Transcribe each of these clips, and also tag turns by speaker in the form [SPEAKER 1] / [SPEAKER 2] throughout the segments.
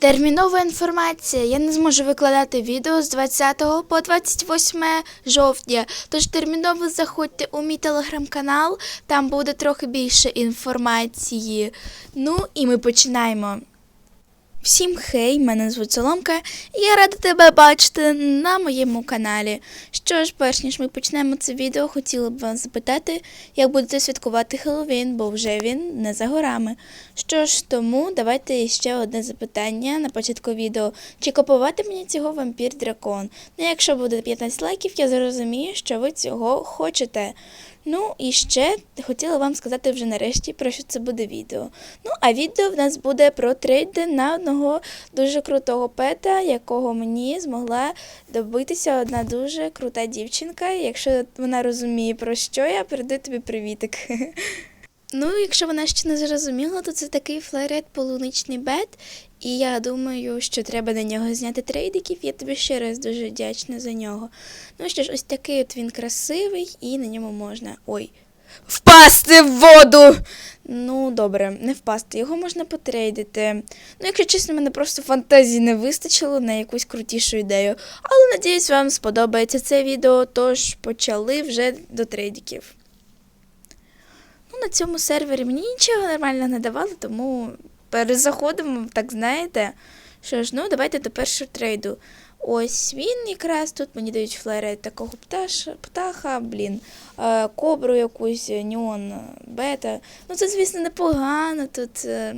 [SPEAKER 1] Термінова інформація. Я не зможу викладати відео з 20 по 28 жовтня. Тож терміново заходьте у мій телеграм-канал, там буде трохи більше інформації. Ну і ми починаємо. Всім хей, мене звуть Соломка, і я рада тебе бачити на моєму каналі. Що ж, перш ніж ми почнемо це відео, хотіла б вас запитати, як будете святкувати Хеллоуін, бо вже він не за горами. Що ж, тому давайте ще одне запитання на початку відео. Чи купувати мені цього вампір дракон? Ну, якщо буде 15 лайків, я зрозумію, що ви цього хочете. Ну і ще хотіла вам сказати вже нарешті, про що це буде відео. Ну, а відео в нас буде про трейди на одного дуже крутого пета, якого мені змогла добитися одна дуже крута дівчинка. Якщо вона розуміє, про що я, передаю тобі привітик. Ну, якщо вона ще не зрозуміла, то це такий флерет полуничний бет. І я думаю, що треба на нього зняти трейдиків. Я тобі ще раз дуже вдячна за нього. Ну що ж, ось такий от він красивий, і на ньому можна. Ой. Впасти в воду! Ну, добре, не впасти. Його можна потрейдити. Ну, якщо чесно, мене просто фантазії не вистачило на якусь крутішу ідею. Але надіюсь, вам сподобається це відео, тож почали вже до трейдиків. Ну, на цьому сервері мені нічого нормально не давали, тому перезаходимо, так знаєте. Що ж, ну давайте до першого трейду. Ось він якраз тут мені дають флерет такого пташа, птаха, блін, е, кобру якусь, неон, бета. Ну це, звісно, непогано тут. е,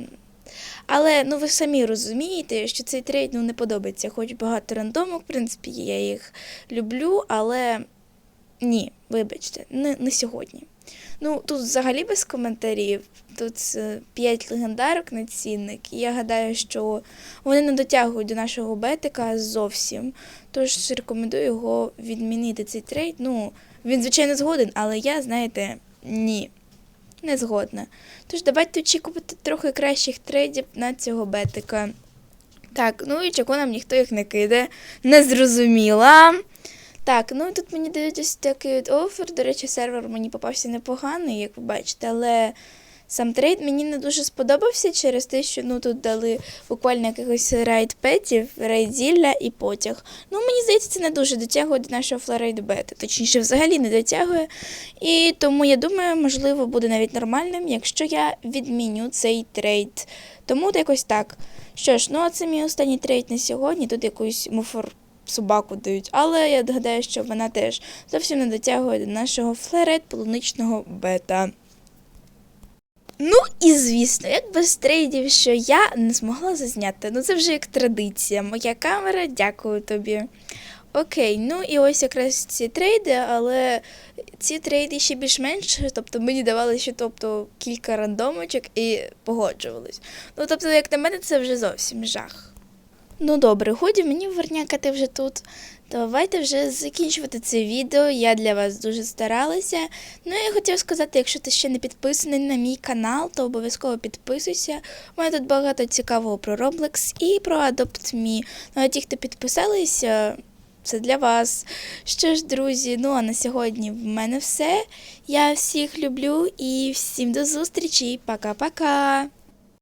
[SPEAKER 1] Але ну ви самі розумієте, що цей трейд ну, не подобається. Хоч багато рандомок, в принципі, я їх люблю, але ні, вибачте, не, не сьогодні. Ну, тут взагалі без коментарів. Тут 5 легендарок на цінник. І я гадаю, що вони не дотягують до нашого бетика зовсім. Тож рекомендую його відмінити цей трейд. Ну, він, звичайно, згоден, але я, знаєте, ні, не згодна. Тож давайте очікувати трохи кращих трейдів на цього бетика. Так, ну і чого нам ніхто їх не киде. Не зрозуміла. Так, ну тут мені дають ось такий от офер. До речі, сервер мені попався непоганий, як ви бачите, але сам трейд мені не дуже сподобався через те, що ну тут дали буквально якихось рейд петів, рейд і потяг. Ну, мені здається, це не дуже дотягує до нашого флорейд бета, точніше, взагалі не дотягує. І тому я думаю, можливо, буде навіть нормальним, якщо я відміню цей трейд. Тому якось так. Що ж, ну а це мій останній трейд на сьогодні. Тут якусь муфор собаку дають, але я гадаю, що вона теж зовсім не дотягує до нашого флерет полуничного бета. Ну і звісно, як без трейдів, що я не змогла зазняти. Ну це вже як традиція. Моя камера, дякую тобі. Окей, ну і ось якраз ці трейди, але ці трейди ще більш-менш, тобто мені давали ще тобто, кілька рандомочок і погоджувались. Ну тобто, як на мене, це вже зовсім жах. Ну добре, годі мені вернякати вже тут. Давайте вже закінчувати це відео. Я для вас дуже старалася. Ну і хотів сказати, якщо ти ще не підписаний на мій канал, то обов'язково підписуйся. У мене тут багато цікавого про Roblox і про Adopt.me. Ну а ті, хто підписалися, це для вас. Що ж, друзі, ну а на сьогодні в мене все. Я всіх люблю і всім до зустрічі. Пока-пока.